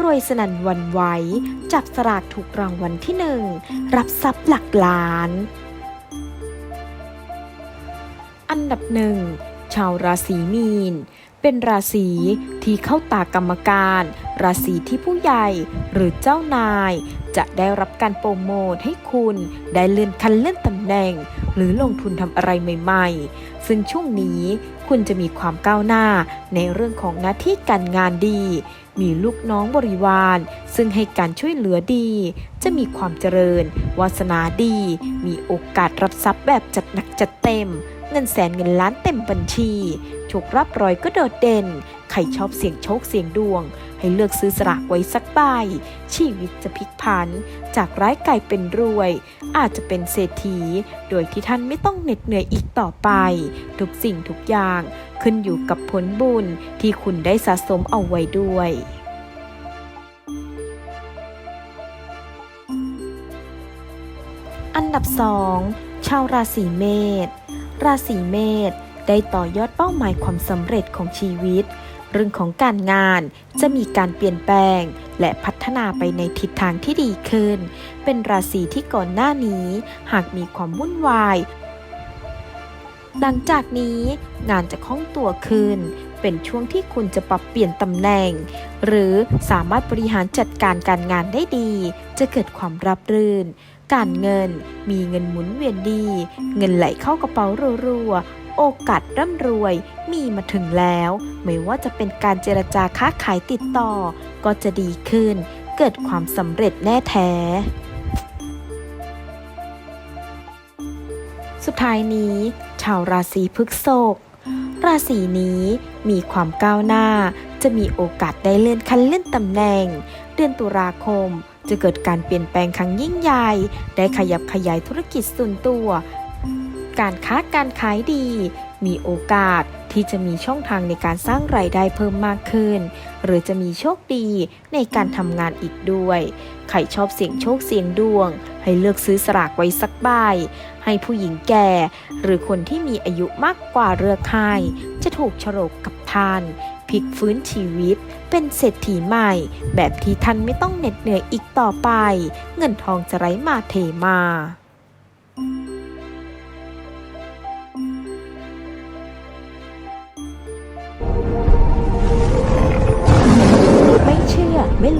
รวยสนันวันไหว จับสลากถูกรางวัลที่หนึ่ง รับทรัพย์หลักล้าน อันดับหนึ่ง ชาวราศีมีน เป็นราศีที่เข้าตากรรมการ ราศีที่ผู้ใหญ่หรือเจ้านาย จะได้รับการโปรโมทให้คุณได้เลื่อนขั้นเลื่อนตำแหน่ง หรือลงทุนทำอะไรใหม่ ๆ ซึ่งช่วงนี้คุณจะมีความก้าวหน้าในเรื่องของหน้าที่การงานดี มีลูกน้องบริวาร ซึ่งให้การช่วยเหลือดี จะมีความเจริญ วาสนาดี มีโอกาสรับทรัพย์แบบจัดหนักจัดเต็มเงินแสนเงินล้านเต็มบัญชีโชครับรอยก็โดดเด่น ใครชอบเสี่ยงโชคเสี่ยงดวง ให้เลือกซื้อสลากไว้สักใบชีวิตจะพลิกผัน จากร้ายกลายเป็นรวย อาจจะเป็นเศรษฐี โดยที่ท่านไม่ต้องเหน็ดเหนื่อยอีกต่อไป ทุกสิ่งทุกอย่างขึ้นอยู่กับผลบุญที่คุณได้สะสมเอาไว้ด้วยอันดับ 2 ชาวราศีเมษ ราศีเมษได้ต่อยอดเป้าหมายความสำเร็จของชีวิต เรื่องของการงานจะมีการเปลี่ยนแปลง และพัฒนาไปในทิศทางที่ดีขึ้น เป็นราศีที่ก่อนหน้านี้ หากมีความวุ่นวาย หลังจากนี้งานจะคล่องตัวขึ้น เป็นช่วงที่คุณจะปรับเปลี่ยนตำแหน่ง หรือสามารถบริหารจัดการการงานได้ดี จะเกิดความรับรื่น การเงินมีเงินหมุนเวียนดี เงินไหลเข้ากระเป๋ารัวๆ โอกาสร่ำรวยมีมาถึงแล้ว ไม่ว่าจะเป็นการเจรจาค้าขายติดต่อ ก็จะดีขึ้น เกิดความสำเร็จแน่แท้ สุดท้ายนี้ ชาวราศีพฤษภราศีนี้มีความก้าวหน้า จะมีโอกาสได้เลื่อนขั้นเลื่อนตำแหน่ง เดือนตุลาคม จะเกิดการเปลี่ยนแปลงครั้งยิ่งใหญ่ ได้ขยับขยายธุรกิจส่วนตัว การค้าการขายดี มีโอกาสที่จะมีช่องทางในการสร้างรายได้เพิ่มมากขึ้น หรือจะมีโชคดีในการทำงานอีกด้วย ใครชอบเสี่ยงโชคเสี่ยงดวง ให้เลือกซื้อสลากไว้สักใบ ให้ผู้หญิงแก่ หรือคนที่มีอายุมากกว่าเลือกให้จะถูกฉลกกับท่านพลิกฟื้นชีวิต เป็นเศรษฐีใหม่ แบบที่ท่านไม่ต้องเหน็ดเหนื่อยอีกต่อไป เงินทองจะไหลมาเทมา